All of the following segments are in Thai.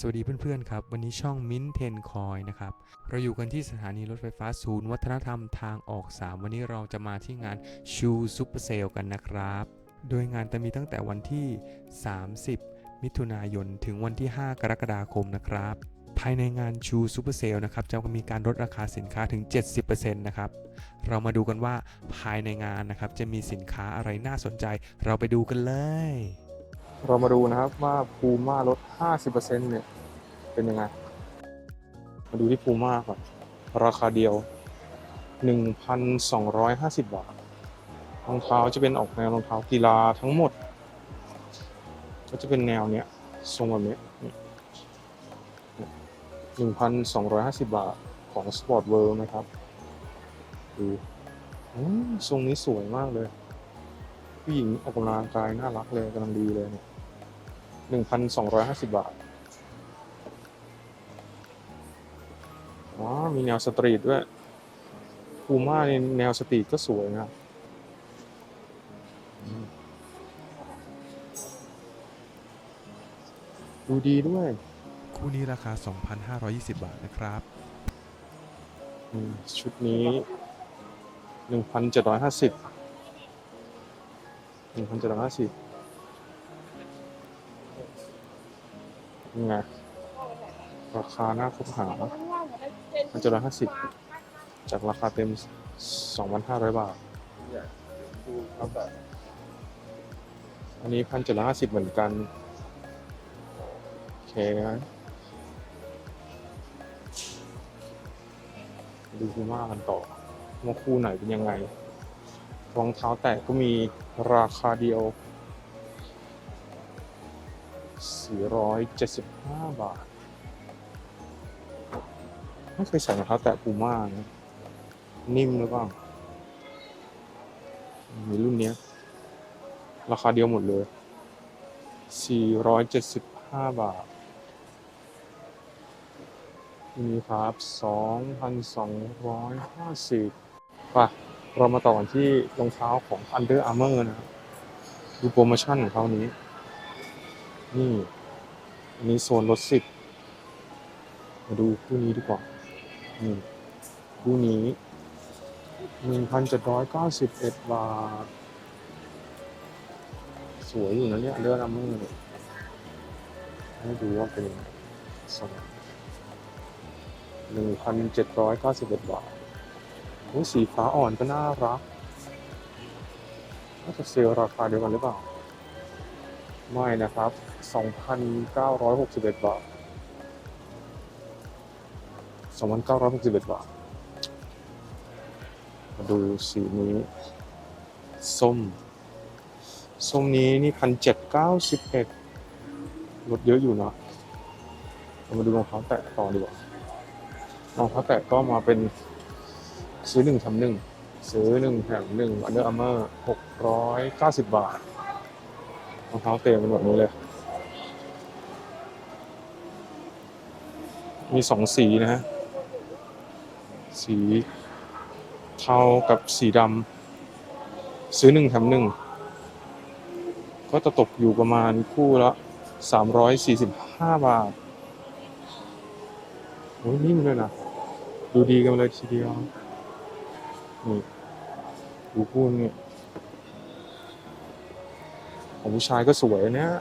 สวัสดีเพื่อนๆครับ วันนี้ช่องมิ้นเทนคอยนะครับ เราอยู่กันที่สถานีรถไฟฟ้าศูนย์วัฒนธรรมทางออก 3 วันนี้เราจะมาที่งานชูซูเปอร์เซลกันนะครับ โดยงานจะมีตั้งแต่วันที่ 30 มิถุนายนถึงวันที่ 5 กรกฎาคมนะครับ ภายในงานชูซูเปอร์เซลนะครับจะมีการลดราคาสินค้าถึง 70%นะครับ เรามาดูกันว่าภายในงานนะครับจะมีสินค้าอะไรน่าสนใจ เราไปดูกันเลย เรามาดูนะครับว่าพูม่าลด 50%เนี่ย เป็นยังไง มาดูที่พูม่าก่อน ราคาเดียว 1,250 บาท รองเท้าจะเป็นออกแนวรองเท้ากีฬาทั้งหมด ก็จะเป็นแนวเนี้ย ทรงแบบเนี้1,250 บาทของ Sport World นะครับ ดูอืมทรงนี้สวยมากเลย ผู้หญิงออกกำลังกายน่ารักเลยกำลังดีเลยเนี่ย หนึ่งพันสองร้อยห้าสิบบาท อ๋อ มีแนวสตรีทด้วยพูม่าในแนวสตรีทก็สวยนะอืมดูดีด้วย คู่นี้ราคา 2,520 บาทนะครับ อืมชุดนี้หนึ่งพันเจ็ดร้อยห้าสิบหนึ่งพันเจ็ดร้อยห้าสิบังไงราคาหน้าคบหาพันเจ็ดร้อยห้าสิบจากราคาเต็มสองพันห้าร้อยบาทอันนี้พันเจ็ดร้อยห้าสิบเหมือนกัน โอเคนะดูคูม่ากันต่อว่าคู่ไหนเป็นยังไงรองเท้าแตะก็มีราคาเดียว 475 บาท ไม่เคยใส่รองเท้าแตะปูม่านะนิ่มหรือเปล่า มีรุ่นเนี้ย ราคาเดียวหมดเลย 475 บาท นี่ครับ 2,250ป่ะ เรามาต่อกันที่รองเท้าของ Under Armour นะครับ ดูโปรโมชั่นของเขานี้ นี่ อันนี้โซนลดสิบมาดูคู่นี้ดีกว่า นี่คู่นี้1,791บเอ็ดบาท สวยอยู่นะเนี่ย Under Armour เนี่ยให้ดูว่าเป็นยังไงทรงหนึ่งพันเจ็ดร้อยเก้าสิบเอ็ดบาทโอ้ยสีฟ้าอ่อนก็น่ารักน่าจะเซลล์ราคาเดียวกันหรือเปล่า ไม่นะครับสองพันเก้าร้อยหกสิบเอ็ดบาทสองพันเก้าร้อยหกสิบเอ็ดบาท มาดูสีนี้ ส้ม ส้มนี้นี่พันเจ็ดเก้าสิบเอ็ดลดเยอะอยู่นะเรามาดูรองเท้าแตะต่อดีกว่ารองเท้าแตะก็มาเป็นซื้อหนึ่งทำหนึ่งซื้อหนึ่งแถมหนึ่งอันเดอร์อาร์เมอร์หกร้อยเก้าสิบบาท องเท้าเต็มเป็นแบบนี้เลย มีสองสีนะฮะ สีเทากับสีดำซื้อหนึ่งแถมหนึ่ง ก็จะตกอยู่ประมาณคู่ละสามร้อยสี่สิบห้าบาทโอ้ยนิ่มเลยนะ ดูดีกันเลยทีเดียว นี่ ดูคู่นี่ ของผู้ชายก็สวยเนี่ย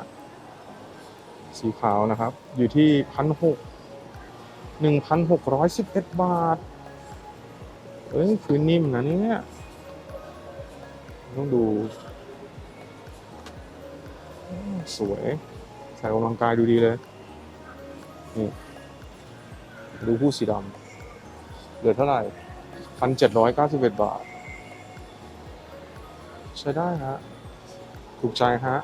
สีขาวนะครับ อยู่ที่พันหกหนึ่งพันหกร้อยสิบเอ็ดบาท เอ้ยคือนิ่มนะเนี่ยต้องดู สวย ใส่ออกกำลังกายดูดีเลย นี่ ดูคู่สีดำเหลือเท่าไหร่พันเจ็ดร้อยเก้าสิบเอ็ดบาท ใช้ได้ฮะ ถูกใจฮะ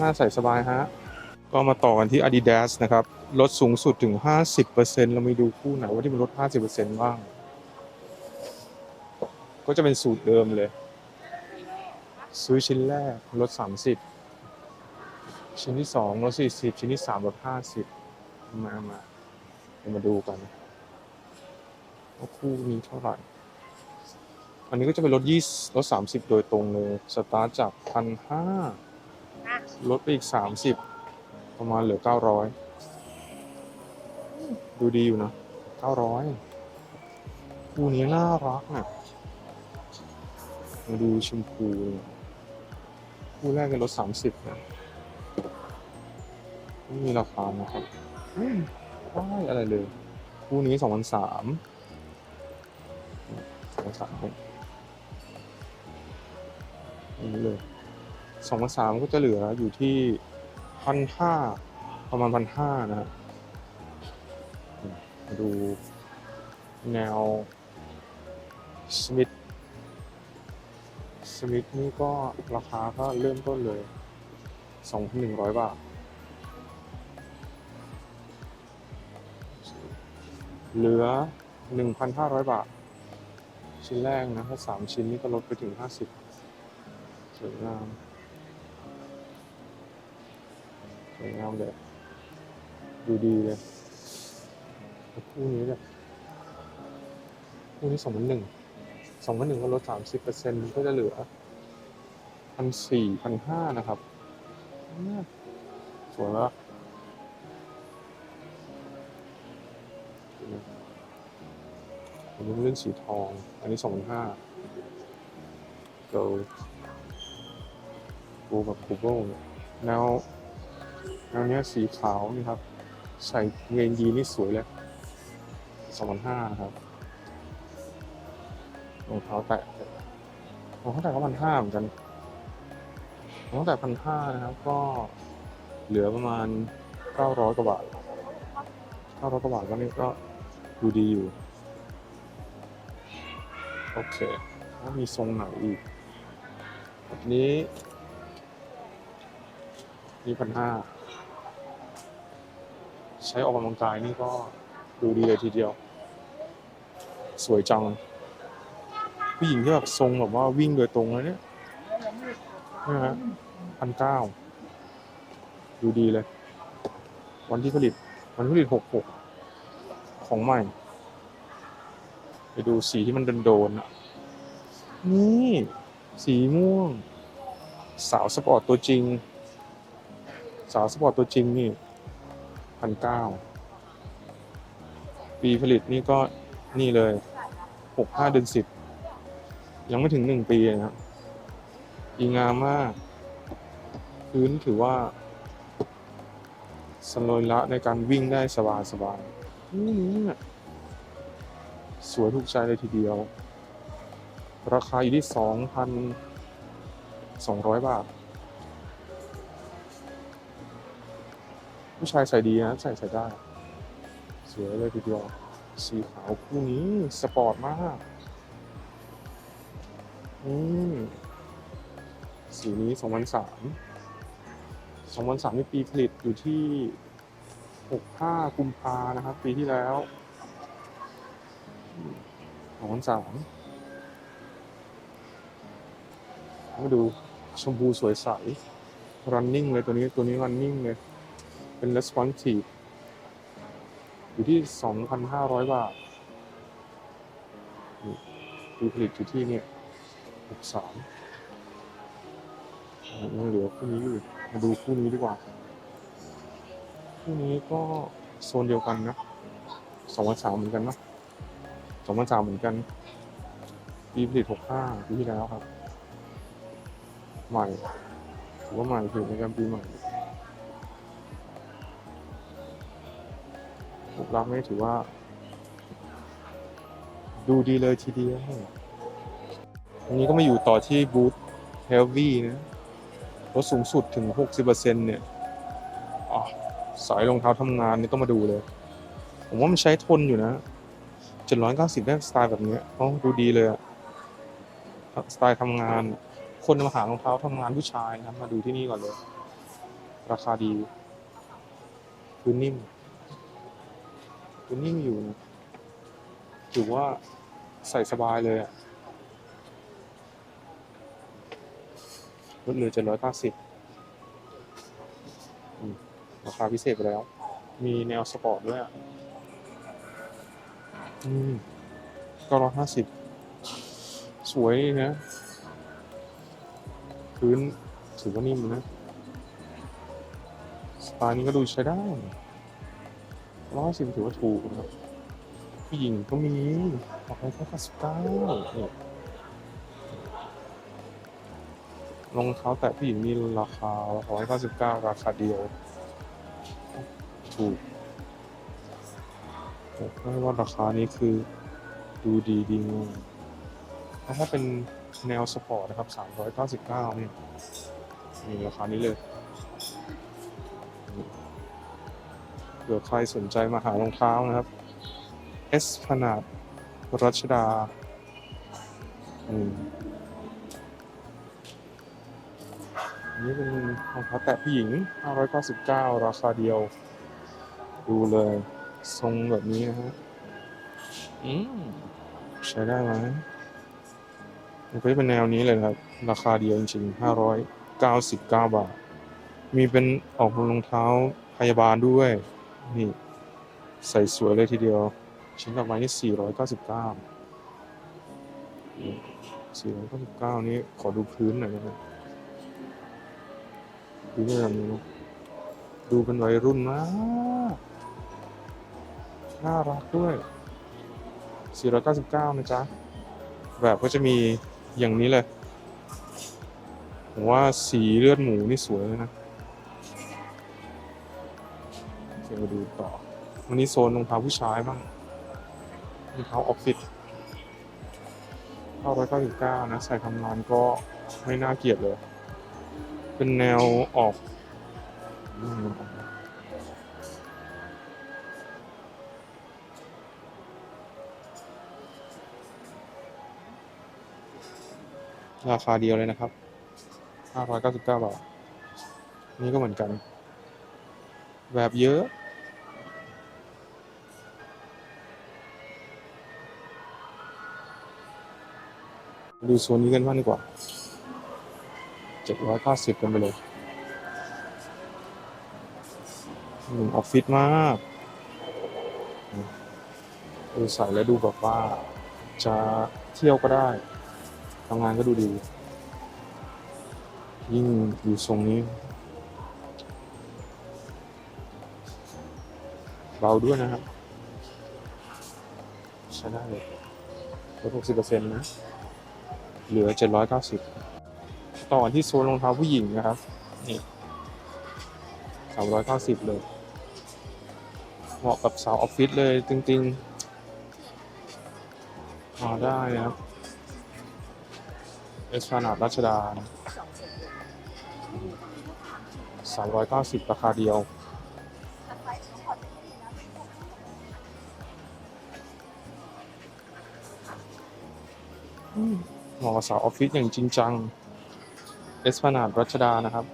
น่าใส่สบายฮะ ก็มาต่อกันที่ Adidas นะครับ ลดสูงสุดถึง 50%เราไม่ดูคู่ไหนว่าที่มันลด 50%บ้าง ก็จะเป็นสูตรเดิมเลย ซื้อชิ้นแรกลด 30 ชิ้นที่ 2 ลด 40 ชิ้นที่ 3 ลด 50 มามา มาดูกันว่าคู่นี้เท่าไหร่ อันนี้ก็จะเป็นลดยี่ลดสามสิบโดยตรงเลยสตาร์ทจากพันห้าลดไปอีกสามสิบประมาณเหลือเก้าร้อยดูดีอยู่นะเก้าร้อยคู่นี้น่ารักอะมาดูชมพูคู่แรกกันลดสามสิบนะไม่มีราคานะครับอืมไม่ได้อะไรเลยคู่นี้สองพันสามสองพันสาม นี่เลยสองพันสามก็จะเหลืออยู่ที่พันห้าประมาณพันห้านะฮะมาดูแนวสมิธสมิธนี่ก็ราคาก็เริ่มต้นเลยสองพันหนึ่งร้อยบาท เหลือ 1,500 บาท ชิ้นแรกนะถ้าสามชิ้นนี่ก็ลดไปถึง 50ส วยงามสวยงามเลยดูดีเลยแล้วคู่นี้เลยคู่นี้สองพันหนึ่งสองพันหนึ่งก็ลดสามสิบเปอร์เซ็นต์ก็จะเหลือพันสี่พันห้านะครับเนี่ยสวยแล้วอันนี้เรื่องสีทอง อันนี้สองพันห้าเกิลกูกับกูโบเนี่ยแนวแนวเนี้ยสีขาวนี่ครับ ใส่เงินยีนี่สวยเลยสองพันห้าครับรองเท้าแตะรองเท้าแตะก็พันห้าเหมือนกันรองเท้าแตะพันห้านะครับ ก็เหลือประมาณเก้าร้อยกว่าบาทเก้าร้อยกว่าบาทก็นี่ก็ดูดีอยู่ โอเคแล้วมีทรงไหนอีก แบบนี้ นี่พันห้าใช้ออกกำลังกายนี่ก็ดูดีเลยทีเดียว สวยจัง ผู้หญิงที่แบบทรงแบบว่าวิ่งโดยตรงเลยเนี่ยนะฮะพันเก้าดูดีเลย วันที่ผลิต วันที่ผลิตหกหกของใหม่ ไปดูสีที่มันโดนๆอะนี่ สีม่วง สาวสปอร์ตตัวจริง สาวสปอร์ตตัวจริงนี่พันเก้าปีผลิตนี่ก็นี่เลยหกห้าเดือนสิบยังไม่ถึงหนึ่งปีนะครับดีงามมาก พื้นถือว่าสโลยละในการวิ่งได้สบายสบายๆสวยถูกใจเลยทีเดียว ราคาอยู่ที่สองพันสองร้อยบาท ผู้ชายใส่ดีนะใส่ใส่ได้ สวยเลยทีเดียวสีขาวคู่นี้สปอร์ตมากอืมสีนี้สองพันสามสองพันสามนี่ปีผลิตอยู่ที่หกห้ากุมภานะครับ ปีที่แล้วสองพันสามมาดูชมพูสวยใส running เลยตัวนี้ตัวนี้ running เลย เป็น responsive อยู่ที่ 2,500 บาทนี่ดูผลิตอยู่ที่เนี่ย63ยังเหลือคู่นี้อยู่ มาดูคู่นี้ดีกว่า คู่นี้ก็โซนเดียวกันนะ2,300เหมือนกันนะสองพันสามเหมือนกัน ปีผลิตหกห้าปีที่แล้วครับ ใหม่ถือว่าใหม่ถือในการปีใหม่ รูปลักษณ์นี่ถือว่า ดูดีเลยทีเดียวอันนี้ก็มาอยู่ต่อที่บูธเฮลวี่นะลดสูงสุดถึง 60%เนี่ยอ๋อสายรองเท้าทำงานนี่ต้องมาดูเลย ผมว่ามันใช้ทนอยู่นะเจ็ดร้อยเก้าสิบได้สไตล์แบบเนี้ยโอ้ดูดีเลยอะสไตล์ทำงาน คนมาหารองเท้าทำงานผู้ชายนะครับมาดูที่นี่ก่อนเลย ราคาดีพื้นนิ่ม พื้นนิ่มอยู่นะถือว่าใส่สบายเลยอะลดเหลือเจ็ดร้อยเก้าสิบราคาพิเศษไปแล้ว มีแนวสปอร์ตด้วยอะอืมก็ร้อยห้าสิบสวยนะ พื้นถือว่านิ่มนะานี้ก็ดูใช้ได้ ร้อยสิบถือว่าถูกนะครับผู้หญิงก็มีออกไปแค่เก้าสิบเก้ารองเท้าแตะผู้หญิงมีราคาร้อยเก้าสิบเก้าราคาเดียว ถูกแต่ไม่ว่าราคานี้คือดูดีดีงามถ้าเป็นแนวสปอร์ตนะครับ 399เนี่ยมีราคานี้เลย ผื่อใครสนใจมาหารองเท้านะครับ S ขนาดรัชดาอืมอันนี้เป็นรองเท้าแตะผู้หญิง 599 ราคาเดียว ดูเลย ทรงแบบนี้นะฮะอืมใช้ได้ไหมมันก็จะเป็นแนวนี้เลยนะครับ ราคาเดียวจริงๆ 599 บาท มีเป็นออกรองเท้าพยาบาลด้วย นี่ใส่สวยเลยทีเดียว ชิ้นต่อไปนี่ 499นี่499 นี้ขอดูพื้นหน่อยนะครับพื้นแบบนี้นะดูเป็นวัยรุ่นมาก น่ารักด้วย 499 นะจ๊ะ แบบก็จะมีอย่างนี้เลยผมว่าสีเลือดหมูนี่สวยเลยนะ ดี๋ยวมาดูต่อ วันนี้โซนรองเท้าผู้ชายบ้างรองเท้าออฟฟิศ999นะใส่ทำงานก็ไม่น่าเกลียดเลย เป็นแนวออกราคาเดียวเลยนะครับ 599 บาท นี่ก็เหมือนกัน แบบเยอะ ดูโซนนี้กันบ้างดีกว่า 790 กันไปเลยหนึ่งออฟฟิศมาก ดูใส่แล้วดูแบบว่า จะเที่ยวก็ได้ ทำงานก็ดูดี ยิ่งดูทรงนี้ เบาด้วยนะครับ ใช้ได้เลยลด60%นะ เหลือ 790 ต่อที่โซนรองเท้าผู้หญิงนะครับ นี่ 390 เลย เหมาะกับสาวออฟฟิศเลยจริงๆมาได้นะครับเอสพานาดรัชดาสามร้อยเก้าสิบราคาเดียว เหมาะกับสาวออฟฟิศอย่างจริงจัง เอสพานาดรัชดานะครับ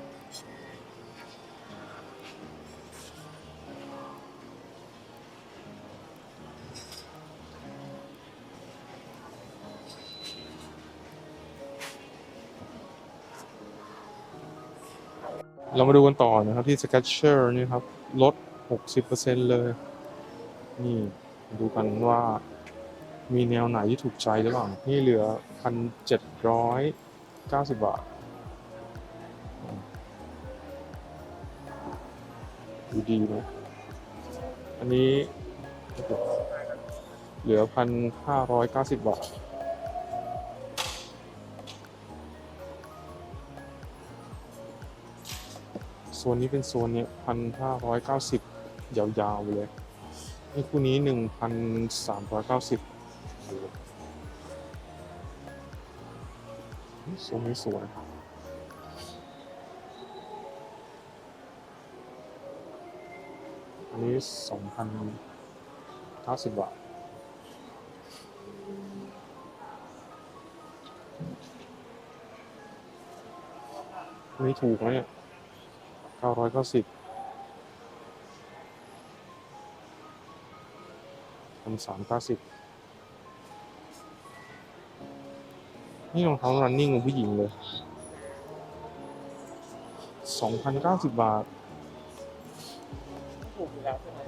เรามาดูกันต่อนะครับที่ Skechers นี่ครับ ลด 60%เลย นี่ ดูกันว่า มีแนวไหนที่ถูกใจหรือเปล่า นี่เหลือ1,790บบาท ดูดีไหมอันนี้เหลือ1,590บบาท โซนนี้เป็นโซนเนี้ยพันห้าร้อยเก้าสิบยาวๆไปเลยนี่คู่นี้หนึ่งพันสามร้อยเก้าสิบ ซนนี้สวยอันนี้สองพันเก้าสิบบาทอันนี้ถูกไหมเนี่ยเก้าร้อยเก้าสิบพันสามเก้าสิบ นี่รองเท้า running ของผู้หญิงเลยสองพันเก้าสิบบาท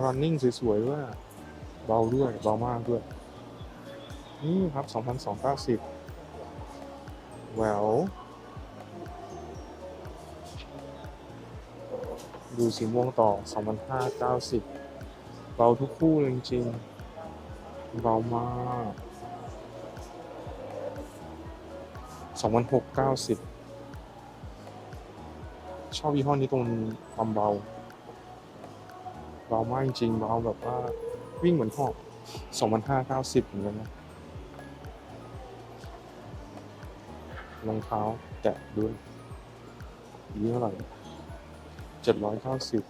running สวยๆด้วย เบาด้วย เบามากด้วย นี่ครับสองพันสองเก้าสิบแหววดูสีม่วงต่อสองพันห้าเก้าสิบเบาทุกคู่เลยจริงๆเบามาก สองพันหกเก้าสิบชอบยี่ห้อนี้ตรงความเบา เบามากจริงเบาแบบว่าวิ่งเหมือนหอบสองพันห้าเก้าสิบเหมือนกันนะรองเท้าแตะด้วยยี่เท่าไหร่เจ็ดร้อยเก้าสิบ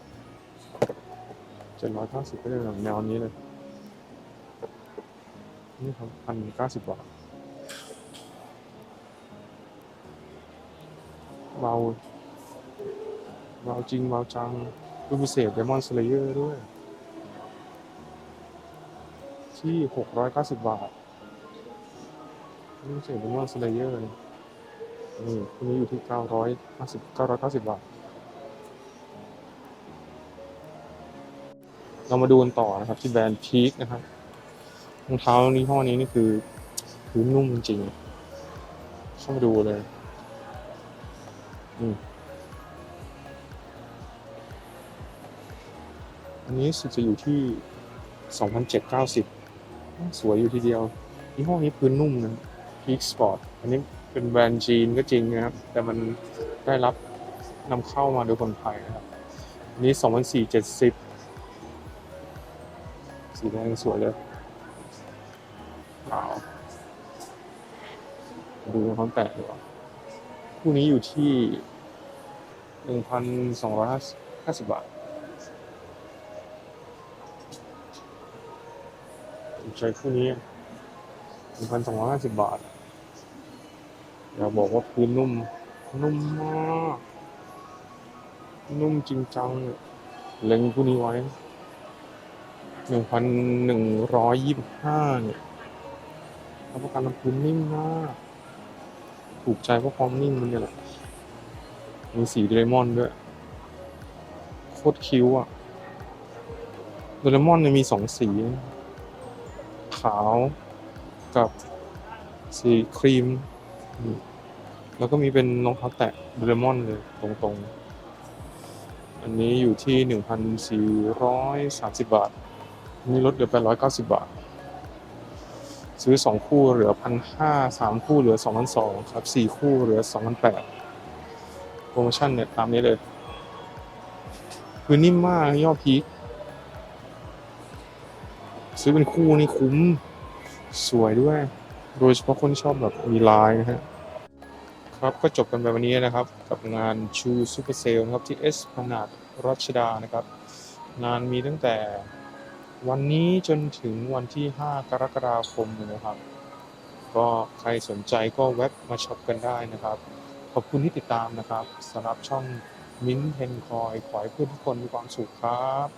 เจ็ดร้อยเก้าสิบก็จะแบบแนวนี้เลย นี่ครับพันเก้าสิบบาท เบาเบาจริงเบาจังรูปพิเศษ Demon Slayer ด้วย ที่ 690 บาทรูปพิเศษ Demon Slayer นี่นี่คู่นี้อยู่ที่ 950 990 บาท เรามาดูกันต่อนะครับ ที่แบรนด์พีคนะครับรองเท้านี้ห้อนี้นี่คือพื้นนุ่มจริงๆเข้ามาดูเลย อันนี้สึกจะอยู่ที่2,790สวยอยู่ทีเดียวยี่ห้อนี้พื้นนุ่มนะ Peak Sport อันนี้เป็นแบรนด์จีนก็จริงนะครับ แต่มันได้รับนำเข้ามาโดยคนไทยนะครับอันนี้2,470สีแดงสวยเลยว้าวดูความแตกดีกว่า คู่นี้อยู่ที่1,250บบาทผมใช้คู่นี้หนึ่งพันสองร้อยห้าสิบบาทอยาบอกว่าพื้นนุ่ม นุ่มมากนุ่มจริงจังเล็งคู่นี้ไว้หนึ่งพันหนึ่งร้อยยี่สิบห้าเนี่ยรับประกันว่าพื้นนิ่มมาก ถูกใจเพราะความนิ่มมันเนี่ยแหละ มีสีโดรมอนด้วย โคตรคิ้วอะโดรมอนเนี่ยมีสองสี ขาวกับสีครีม แล้วก็มีเป็นรองเท้าแตะโดรมอนเลยตรงๆ อันนี้อยู่ที่ 1,430 บาทอันนี้ลดเหลือ890 บาท ซื้อ 2 คู่เหลือ1,500 3คู่เหลือ2,200ครับ4คู่เหลือ2,800โปรโมชั่นเนี่ยตามนี้เลย คือนิ่มมากยอดพีคซื้อเป็นคู่นี่คุ้มสวยด้วย โดยเฉพาะคนที่ชอบแบบมีลายนะฮะครับก็จบกันไปวันนี้นะครับ กับงานชูซูเปอร์เซลนะครับที่เอสพนาดรัชดานะครับ งานมีตั้งแต่ วันนี้จนถึงวันที่ 5 กรกฎาคมนะครับ ก็ใครสนใจก็แวะมาช็อปกันได้นะครับ ขอบคุณที่ติดตามนะครับสำหรับช่องมิ้นเทนคอย ขอให้เพื่อนทุกคนมีความสุขครับ